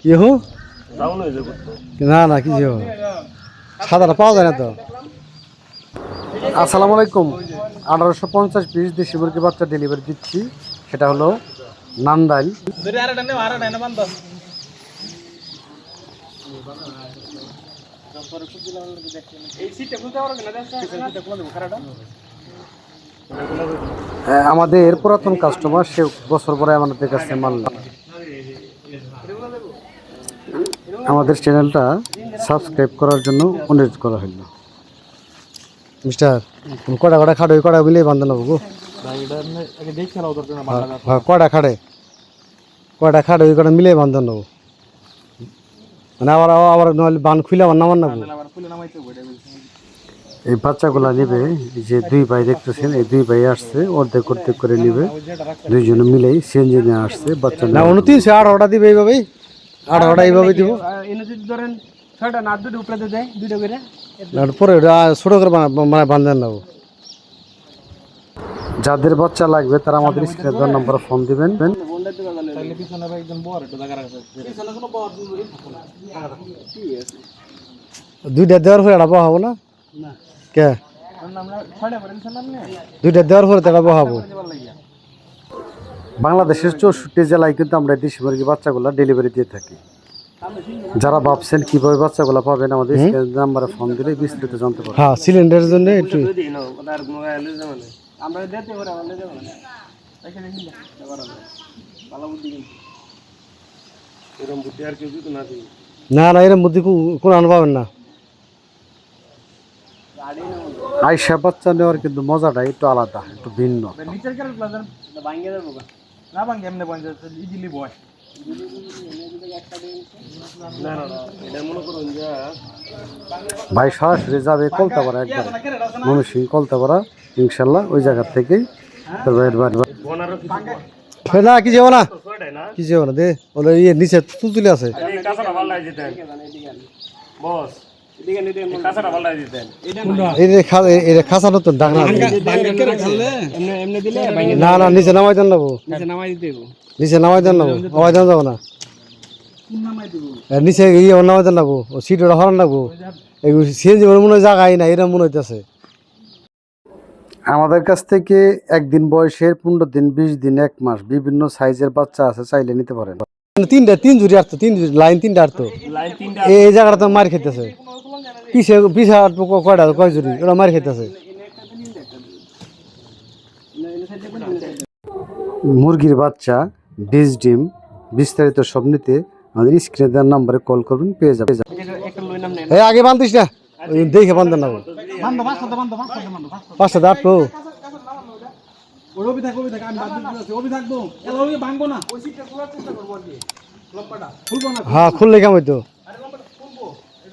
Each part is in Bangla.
কি হো না না হবে না। সাদাটা পাওয়া যায় না তো? আসসালামু আলাইকুম। আঠারোশো পঞ্চাশ পিস দেশি মুরগি বাচ্চা ডেলিভারি দিচ্ছি। সেটা হলো নান্দাইল হ্যাঁ, আমাদের পুরাতন কাস্টমার সে বছর পরে আমাদের কাছে মাল। আমাদের চ্যানেলটা সাবস্ক্রাইব করার জন্য অনুরোধ করা হইল। মিস্টার কটা কটা খাড়ো ওই কটা মিলিয়ে বান্ধব নেব গো। হ্যাঁ, কটা খাড়ে। কটা খাড়ে ওই কটা মিলিয়ে বান্ধব নেব। মানে আবার আবার- আবার নইলে বান খুলে আমার নামান নেব। আবার এই বাচ্চাগুলা নিবে এই যে দুই ভাই দেখতেছেন এই দুই ভাই আসছে অর্ধেক অর্ধেক করে নিবে। দুইজনে মিলেই সিএনজি নিয়ে আসছে বাচ্চা না উনত্রিশে আঠারোটা দিবে এইভাবেই? আঠারোটা এইভাবে দিব। এনে যদি ধরেন ছয়টা না দুটো উপরে দেয় দুটো করে পরে ছোট করে মানে বান্ধেন নেব যাদের বাচ্চা লাগবে তারা আমাদের নম্বরে ফোন দিবেন। দুইটা দেওয়ার পরে এটা বহাবো না? কে? দুইটা দেওয়ার পরে তো এটা বহাবো। বাংলাদেশের চৌষট্টি জেলায় কিন্তু আমরা এই দেশি মুরগি বাচ্চাগুলো ডেলিভারি দিয়ে থাকি। যারা ভাবছেন কীভাবে বাচ্চাগুলো পাবেন আমাদের নাম্বারে ফোন দিলে বিস্তারিত জানতে পারবেন। হ্যাঁ সিলিন্ডারের জন্য একটু আমরা দিতে পারে আমরা দেবো না এখানে না ভালো বুদ্ধি কিন্তু এরকম বুদ্ধি আর কেউ না দিই না না এর মধ্যে কোনো আন পাবেন না। আইসা বাচ্চা নেওয়ার কিন্তু মজাটা একটু আলাদা একটু ভিন্ন। না ভাঙ্গে এমনি পঞ্চায়েত ইজিলি বয়। না না না এটা মনে করুন যে ভাই সরাসরি যাবে কলতাপাড়া একবার। মনুসিং কলতাপাড়া ইনশাল্লাহ ওই জায়গা থেকেই না কি যাব না? কি যাব না দে। ওগুলো ইয়ে নিচে তুলতুলি আছে। বস। না না নিচে নামাই দেন নেব নিচে নামাই দেন নেব দেন যাব না। নিচে ইয়ে নামাই দেন নেব সিট ওটা হরান সিএনজি মনে হয় জায়গায় না এরকম মনে হইতেছে। আমাদের কাছ থেকে একদিন বয়সের পনেরো দিন বিশ দিন এক মাস বিভিন্ন সাইজের বাচ্চা আছে চাইলে নিতে পারেন। তিনটা তিন জুড়ি আটতো তিন জুড়ি লাইন তিনটা এই এই জায়গাটা তো মার খেতেছে। পিছে পিছে কয়টা কয় জুড়ি ওরা মার খেতেছে মুরগির বাচ্চা বীজ ডিম বিস্তারিত সব নিতে আমাদের স্ক্রিনে দেওয়ার নাম্বারে কল করবেন পেয়ে যাবে এই আগে বান্ধিস না? দেখে বান্ধব না। পাঁচটা আটটো ওই অভি থাক অভি থাক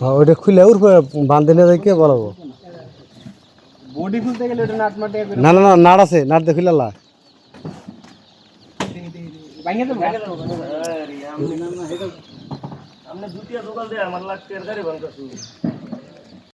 হ্যাঁ ওইটা খুলে উর্ফে বান্ধে নিয়ে দেখে বলাবো। বডি খুলতে গেলে ওটা নাট মাটে না না না নাড় আছে নাড় দিয়ে খুলে লা। ভাঙে দেবো? আমরা দুটিয়া দোকান দিয়ে আমার লাখ টাকার গাড়ি ভাঙতেছি।